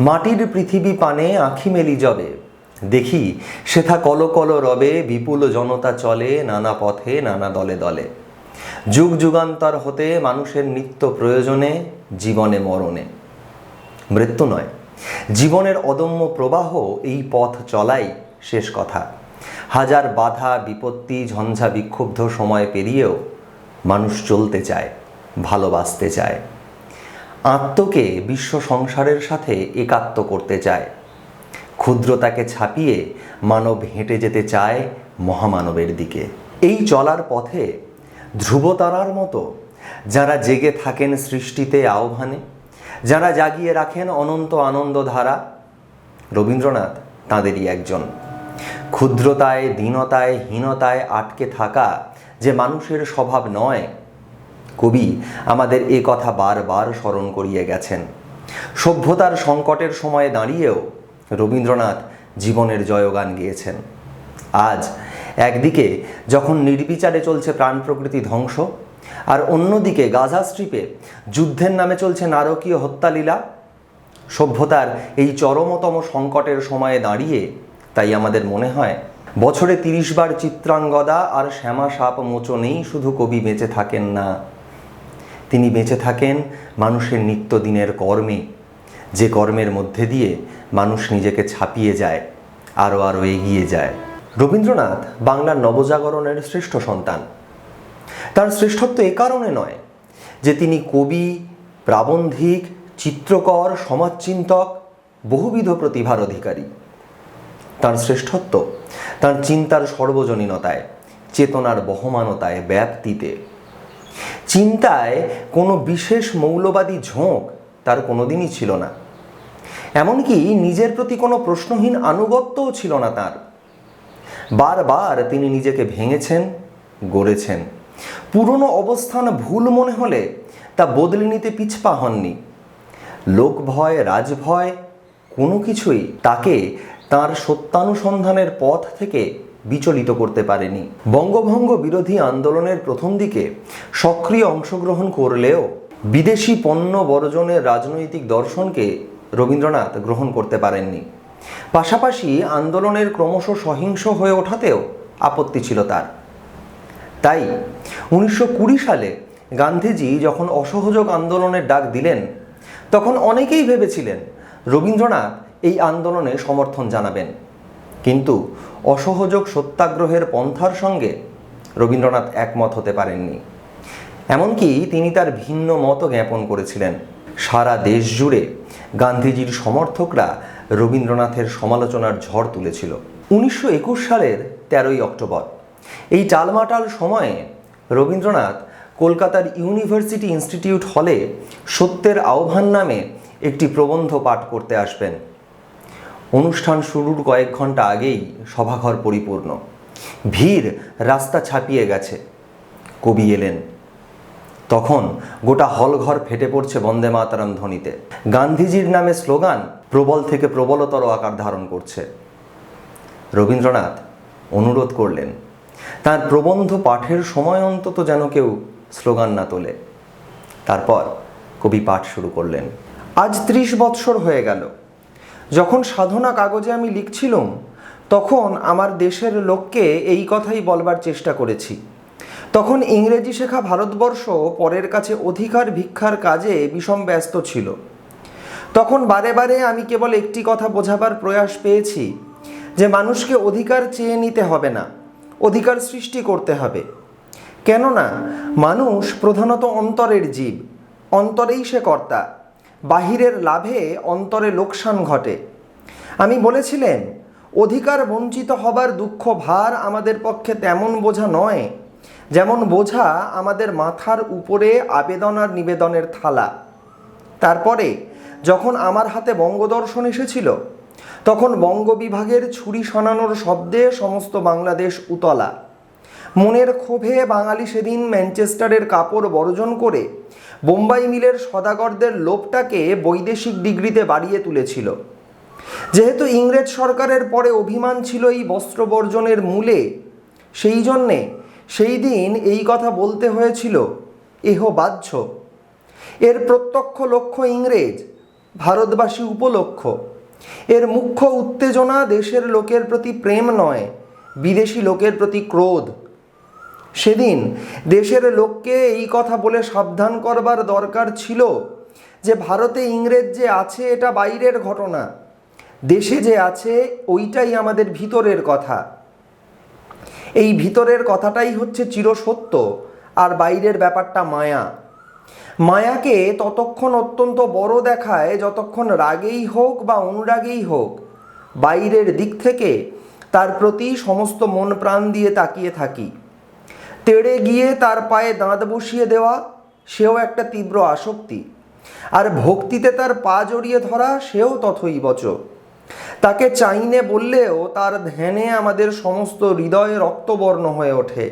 মাটির পৃথিবী পানে আঁখি মেলি যবে দেখি, সেথা কল কল রবে, বিপুল জনতা চলে, নানা পথে, নানা দলে দলে। যুগ যুগান্তর হতে মানুষের নিত্য প্রয়োজনে, জীবনে মরণে। মৃত্যু নয়, জীবনের অদম্য প্রবাহ এই পথ চলাই শেষ কথা। হাজার বাধা, বিপত্তি, ঝঞ্ঝা, বিক্ষুব্ধ সময় পেরিয়েও মানুষ চলতে চায়, ভালোবাসতে চায়। আত্মকে বিশ্ব সংসারের সাথে একাত্ম করতে চায়। ক্ষুদ্রতাকে ছাপিয়ে মানব হেঁটে যেতে চায় মহামানবের দিকে। এই চলার পথে ধ্রুবতারার মতো যারা জেগে থাকেন সৃষ্টিতে আহ্বানে, যারা জাগিয়ে রাখেন অনন্ত আনন্দধারা, রবীন্দ্রনাথ তাঁদেরই একজন। ক্ষুদ্রতায়, দীনতায়, হীনতায় আটকে থাকা যে মানুষের স্বভাব নয় কবি আমাদের এ কথা বারবার স্মরণ করিয়ে গেছেন। সভ্যতার সংকটের সময়ে দাঁড়িয়েও রবীন্দ্রনাথ জীবনের জয়গান গিয়েছেন। আজ একদিকে যখন নির্বিচারে চলছে প্রাণ প্রকৃতি ধ্বংস, আর অন্যদিকে গাজা স্ট্রিপে যুদ্ধের নামে চলছে নারকীয় হত্যালীলা, সভ্যতার এই চরমতম সংকটের সময়ে দাঁড়িয়ে তাই আমাদের মনে হয়, বছরে তিরিশ বার চিত্রাঙ্গদা আর শ্যামা সাপ মোচনেই শুধু কবি বেঁচে থাকেন না। তিনি বেঁচে থাকেন মানুষের নিত্যদিনের কর্মে। যে কর্মের মধ্যে দিয়ে মানুষ নিজেকে ছাপিয়ে যায় আরও আরও এগিয়ে যায়। রবীন্দ্রনাথ বাংলার নবজাগরণের শ্রেষ্ঠ সন্তান। তার শ্রেষ্ঠত্ব এ কারণে নয় যে তিনি কবি, প্রাবন্ধিক, চিত্রকর, সমাজচিন্তক, বহুবিধ প্রতিভার অধিকারী। তার শ্রেষ্ঠত্ব তার চিন্তার সর্বজনীনতায়, চেতনার বহমানতায় ব্যাপ্তিতে। চিন্তায় কোনো বিশেষ মৌলবাদী ঝোঁক তার কোনোদিনই ছিল না। এমনকি নিজের প্রতি কোনো প্রশ্নহীন আনুগত্যও ছিল না তার। বারবার তিনি নিজেকে ভেঙেছেন, গড়েছেন। পুরনো অবস্থান ভুল মনে হলে তা বদলে নিতে পিছপা হননি। লোক ভয় রাজভয় কোনো কিছুই তাকে তার সত্যানুসন্ধানের পথ থেকে বিচলিত করতে পারেনি। বঙ্গভঙ্গ বিরোধী আন্দোলনের প্রথম দিকে সক্রিয় অংশগ্রহণ করলেও বিদেশি পণ্য বর্জনের রাজনৈতিক দর্শনকে রবীন্দ্রনাথ গ্রহণ করতে পারেননি। পাশাপাশি আন্দোলনের ক্রমশ সহিংস হয়ে ওঠাতেও আপত্তি ছিল তার। তাই উনিশশো কুড়ি সালে গান্ধীজি যখন অসহযোগ আন্দোলনের ডাক দিলেন, তখন অনেকেই ভেবেছিলেন রবীন্দ্রনাথ এই আন্দোলনে সমর্থন জানাবেন। কিন্তু অসহযোগ সত্যাগ্রহের পন্থার সঙ্গে রবীন্দ্রনাথ একমত হতে পারেননি। এমনকি তিনি তার ভিন্ন মত জ্ঞাপন করেছিলেন। সারা দেশ জুড়ে গান্ধীজির সমর্থকরা রবীন্দ্রনাথের সমালোচনার ঝড় তুলেছিল। উনিশশো একুশ সালের তেরোই অক্টোবর। এই টালমাটাল সময়ে রবীন্দ্রনাথ কলকাতার ইউনিভার্সিটি ইনস্টিটিউট হলে সত্যের আহ্বান নামে একটি প্রবন্ধ পাঠ করতে আসবেন। অনুষ্ঠান শুরুর কয়েক ঘণ্টা আগেই সভাঘর পরিপূর্ণ। ভিড় রাস্তা ছাপিয়ে গেছে। কবি এলেন। তখন গোটা হলঘর ফেটে পড়ছে বন্দে মাতারাম ধ্বনিতে। গান্ধীজির নামে স্লোগান, প্রবল থেকে প্রবলতর আকার ধারণ করছে। রবীন্দ্রনাথ অনুরোধ করলেন, তার প্রবন্ধ পাঠের সময় অন্তত যেন কেউ স্লোগান না তোলে। তারপর কবি পাঠ শুরু করলেন, আজ ত্রিশ বৎসর হয়ে গেল। যখন সাধনা কাগজে আমি লিখছিলাম, তখন আমার দেশের লোককে এই কথাই বলবার চেষ্টা করেছি। তখন ইংরেজি শেখা ভারতবর্ষ পরের কাছে অধিকার ভিক্ষার কাজে বিষম ব্যস্ত ছিল। তখন বারে বারে আমি কেবল একটি কথা বোঝাবার প্রয়াস পেয়েছি, যে মানুষকে অধিকার চেয়ে নিতে হবে না, অধিকার সৃষ্টি করতে হবে। কেননা মানুষ প্রধানত অন্তরের জীব, অন্তরেই সে কর্তা। বাহিরের লাভে অন্তরে লোকসান ঘটে। আমি বলেছিলেন, অধিকার বঞ্চিত হবার দুঃখ ভার আমাদের পক্ষে তেমন বোঝা নয়, যেমন বোঝা আমাদের মাথার উপরে আবেদন আর নিবেদনের থালা। তারপরে, যখন আমার হাতে বঙ্গদর্শন এসেছিল, তখন বঙ্গ বিভাগের ছুরি শনানোর শব্দে সমস্ত বাংলাদেশ উতলা। মনের ক্ষোভে বাঙালি সেদিন ম্যানচেস্টারের কাপড় বর্জন করে বোম্বাই মিলের সদাগরদের লোভটাকে বৈদেশিক ডিগ্রিতে বাড়িয়ে তুলেছিল। যেহেতু ইংরেজ সরকারের পরে অভিমান ছিল এই বস্ত্র বর্জনের মূলে, সেই জন্যে সেই দিন এই কথা বলতে হয়েছিল, এহ বাহ্য। এর প্রত্যক্ষ লক্ষ্য ইংরেজ, ভারতবাসী উপলক্ষ। এর মুখ্য উত্তেজনা দেশের লোকের প্রতি প্রেম নয়, বিদেশি লোকের প্রতি ক্রোধ। সেদিন দেশের লোককে এই কথা বলে সাবধান করবার দরকার ছিল যে ভারতে ইংরেজ যে আছে এটা বাইরের ঘটনা। দেশে যে আছে ওইটাই আমাদের ভিতরের কথা। এই ভিতরের কথাটাই হচ্ছে চিরসত্য আর বাইরের ব্যাপারটা মায়া। মায়াকে ততক্ষণ অত্যন্ত বড় দেখায় যতক্ষণ রাগেই হোক বা অনুরাগেই হোক, বাইরের দিক থেকে তার প্রতি সমস্ত মন প্রাণ দিয়ে তাকিয়ে থাকি। তেড়ে গিয়ে তার পায়ে দাঁত বসিয়ে দেওয়া, সেও একটা তীব্র আসক্তি। আর ভক্তিতে তার পা জড়িয়ে ধরা, সেও তথই বচ। তাকে চাইনে বললেও তার ধ্যানে আমাদের সমস্ত হৃদয়ে রক্তবর্ণ হয়ে ওঠে।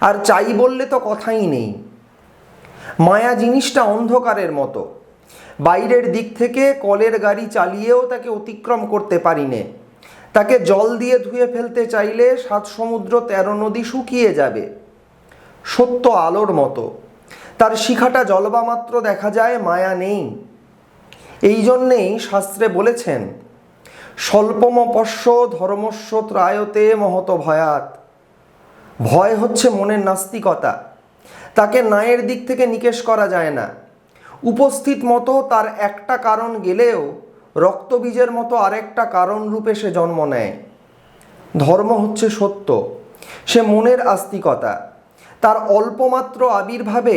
আর চাই বললে তো কথাই নেই। মায়া জিনিসটা অন্ধকারের মতো। বাইরের দিক থেকে কলের গাড়ি চালিয়েও তাকে অতিক্রম করতে পারি নে তাকে জল দিয়ে ধুয়ে ফেলতে চাইলে সাত সমুদ্র তেরো নদী শুকিয়ে যাবে। সত্য আলোর মতো। তার শিখাটা জলবা মাত্র দেখা যায়, মায়া নেই। এই জন্যেই শাস্ত্রে বলেছেন স্বল্পমপস্য ধর্মস্ব ত্রায়তে মহত ভয়াত। ভয় হচ্ছে মনের নাস্তিকতা। তাকে ন্যায়ের দিক থেকে নিকেশ করা যায় না। উপস্থিত মতো তার একটা কারণ গেলেও রক্তবীজের মতো আরেকটা কারণ রূপে সে জন্ম নেয়। ধর্ম হচ্ছে সত্য। সে মনের আস্তিকতা। তার অল্পমাত্র আবির্ভাবে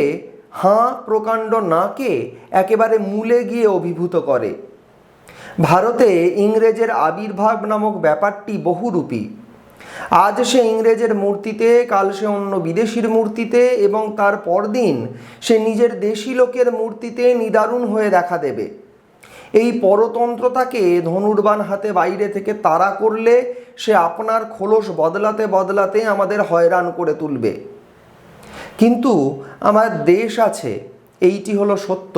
হাঁ প্রকাণ্ড নাকে একেবারে মূলে গিয়ে অভিভূত করে। ভারতে ইংরেজের আবির্ভাব নামক ব্যাপারটি বহুরূপী। আজ সে ইংরেজের মূর্তিতে, কাল সে অন্য বিদেশির মূর্তিতে এবং তার পরদিন সে নিজের দেশি লোকের মূর্তিতে নিদারুণ হয়ে দেখা দেবে। এই পরতন্ত্রতাকে ধনুর্বান হাতে বাইরে থেকে তাড়া করলে সে আপনার খোলস বদলাতে বদলাতে আমাদের হয়রান করে তুলবে। কিন্তু আমার দেশ আছে, এইটি হলো সত্য।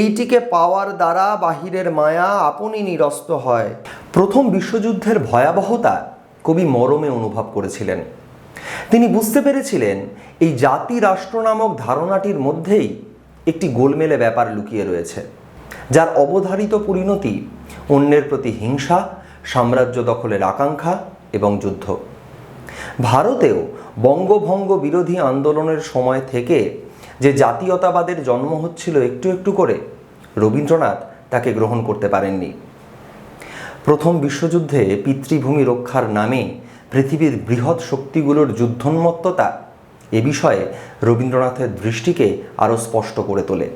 এইটিকে পাওয়ার দ্বারা বাহিরের মায়া আপনই নিরস্ত হয়। প্রথম বিশ্বযুদ্ধের ভয়াবহতা কবি মরমে অনুভব করেছিলেন। তিনি বুঝতে পেরেছিলেন, এই জাতি রাষ্ট্র নামক ধারণাটির মধ্যেই একটি গোলমেলে ব্যাপার লুকিয়ে রয়েছে, যার অবধারিত পরিণতি অন্যের প্রতি হিংসা, সাম্রাজ্য দখলের আকাঙ্ক্ষা এবং যুদ্ধ। ভারতেও বঙ্গভঙ্গ বিরোধী আন্দোলনের সময় থেকে যে জাতীয়তাবাদের জন্ম হচ্ছিল একটু একটু করে, রবীন্দ্রনাথ তাকে গ্রহণ করতে পারেননি। প্রথম বিশ্বযুদ্ধে পিতৃভূমি রক্ষার নামে পৃথিবীর বৃহৎ শক্তিগুলোর যুদ্ধোন্মত্ততা এ বিষয়ে রবীন্দ্রনাথের দৃষ্টিকে আরও স্পষ্ট করে তোলে।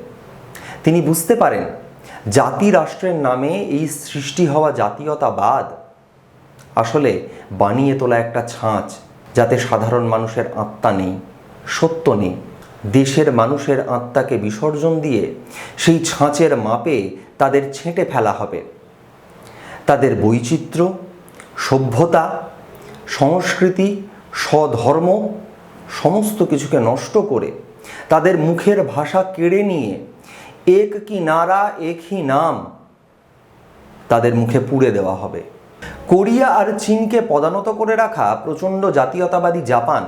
তিনি বুঝতে পারেন জাতি রাষ্ট্রের নামে এই সৃষ্টি হওয়া জাতীয়তাবাদ আসলে বানিয়ে তোলা একটা ছাঁচ। যাতে সাধারণ মানুষের আত্মা নেই, সত্য নেই। দেশের মানুষের আত্মাকে বিসর্জন দিয়ে সেই ছাঁচের মাপে তাদের ছেঁটে ফেলা হবে। তাদের বৈচিত্র্য, সভ্যতা, সংস্কৃতি, স্বধর্ম সমস্ত কিছুকে নষ্ট করে তাদের মুখের ভাষা কেড়ে নিয়ে এক কি নারা একই নাম তাদের মুখে পুড়ে দেওয়া হবে। কোরিয়া আর চীনকে পদানত করে রাখা প্রচণ্ড জাতীয়তাবাদী জাপান,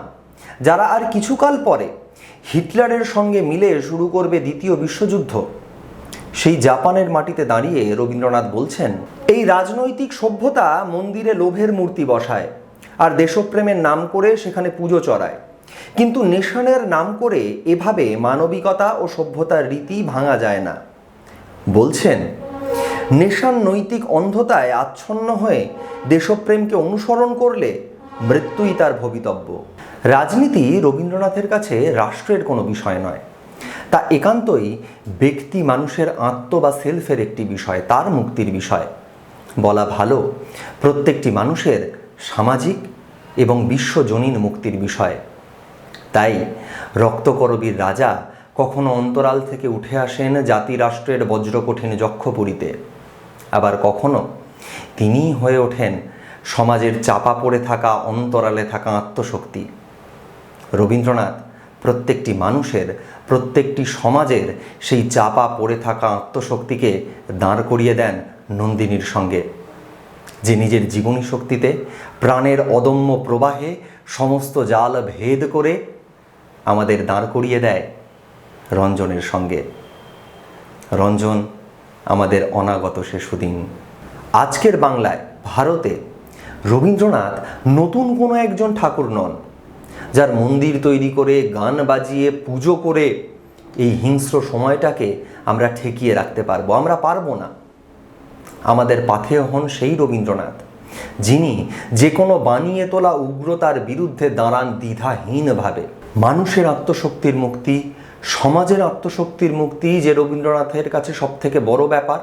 যারা আর কিছুকাল পরে হিটলারের সঙ্গে মিলে শুরু করবে দ্বিতীয় বিশ্বযুদ্ধ। সেই জাপানের মাটিতে দাঁড়িয়ে রবীন্দ্রনাথ বলছেন, এই রাজনৈতিক সভ্যতা মন্দিরে লোভের মূর্তি বসায় আর দেশপ্রেমের নাম করে সেখানে পুজো চড়ায়। কিন্তু নেশানের নাম করে এভাবে মানবিকতা ও সভ্যতার রীতি ভাঙা যায় না। বলছেন নেশার নৈতিক অন্ধতায় আচ্ছন্ন হয়ে দেশপ্রেমকে অনুসরণ করলে মৃত্যুই তার ভবিতব্য। রাজনীতি রবীন্দ্রনাথের কাছে রাষ্ট্রের কোনো বিষয় নয়। তা একান্তই ব্যক্তি মানুষের আত্ম বা সেলফের একটি বিষয়, তার মুক্তির বিষয়। বলা ভালো, প্রত্যেকটি মানুষের সামাজিক এবং বিশ্বজনীন মুক্তির বিষয়। তাই রক্তকরবীর রাজা কখনো অন্তরাল থেকে উঠে আসেন জাতি রাষ্ট্রের বজ্রকঠিন যক্ষপুরীতে। আবার কখনো? তিনিই হয়ে ওঠেন সমাজের চাপা পড়ে থাকা, অন্তরালে থাকা আত্মশক্তি। রবীন্দ্রনাথ প্রত্যেকটি মানুষের, প্রত্যেকটি সমাজের সেই চাপা পড়ে থাকা আত্মশক্তিকে দাঁড় করিয়ে দেন নন্দিনীর সঙ্গে। যে নিজের জীবনী শক্তিতে, প্রাণের অদম্য প্রবাহে সমস্ত জাল ভেদ করে আমাদের দাঁড় করিয়ে দেয় রঞ্জনের সঙ্গে। রঞ্জন আমাদের অনাগত সে সুদিন আজকের বাংলায় ভারতে রবীন্দ্রনাথ নতুন কোনো একজন ঠাকুর নন, যার মন্দির তৈরি করে, গান বাজিয়ে, পুজো করে এই হিংস্র সময়টাকে আমরা ঠেকিয়ে রাখতে পারব, আমরা পারব না। আমাদের পাথেয় হন সেই রবীন্দ্রনাথ, যিনি যে কোনো বানিয়ে তোলা উগ্রতার বিরুদ্ধে দাঁড়ান দ্বিধাহীনভাবে। মানুষের আত্মশক্তির মুক্তি সমাজের আত্মশক্তির মুক্তি যে রবীন্দ্রনাথের কাছে সবথেকে বড় ব্যাপার,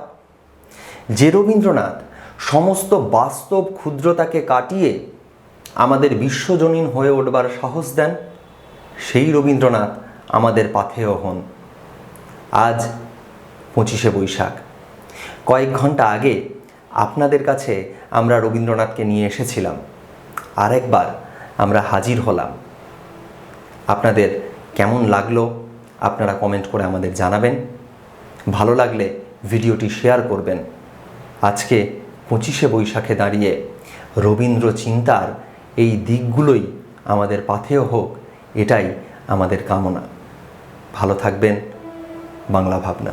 যে রবীন্দ্রনাথ সমস্ত বাস্তব ক্ষুদ্রতাকে কাটিয়ে আমাদের বিশ্বজনীন হয়ে উঠবার সাহস দেন, সেই রবীন্দ্রনাথ আমাদের পাথেয় হন। আজ পঁচিশে বৈশাখ। কয়েক ঘণ্টা আগে আপনাদের কাছে আমরা রবীন্দ্রনাথকে নিয়ে এসেছিলাম। আরেকবার আমরা হাজির হলাম। আপনাদের কেমন লাগল? আপনারা কমেন্ট করে আমাদের জানাবেন। ভালো লাগলে ভিডিওটি শেয়ার করবেন। আজকে পঁচিশে বৈশাখে দাঁড়িয়ে রবীন্দ্র চিন্তার এই দিকগুলোই আমাদের পাথেয় হোক, এটাই আমাদের কামনা। ভালো থাকবেন, বাংলা ভাবনা।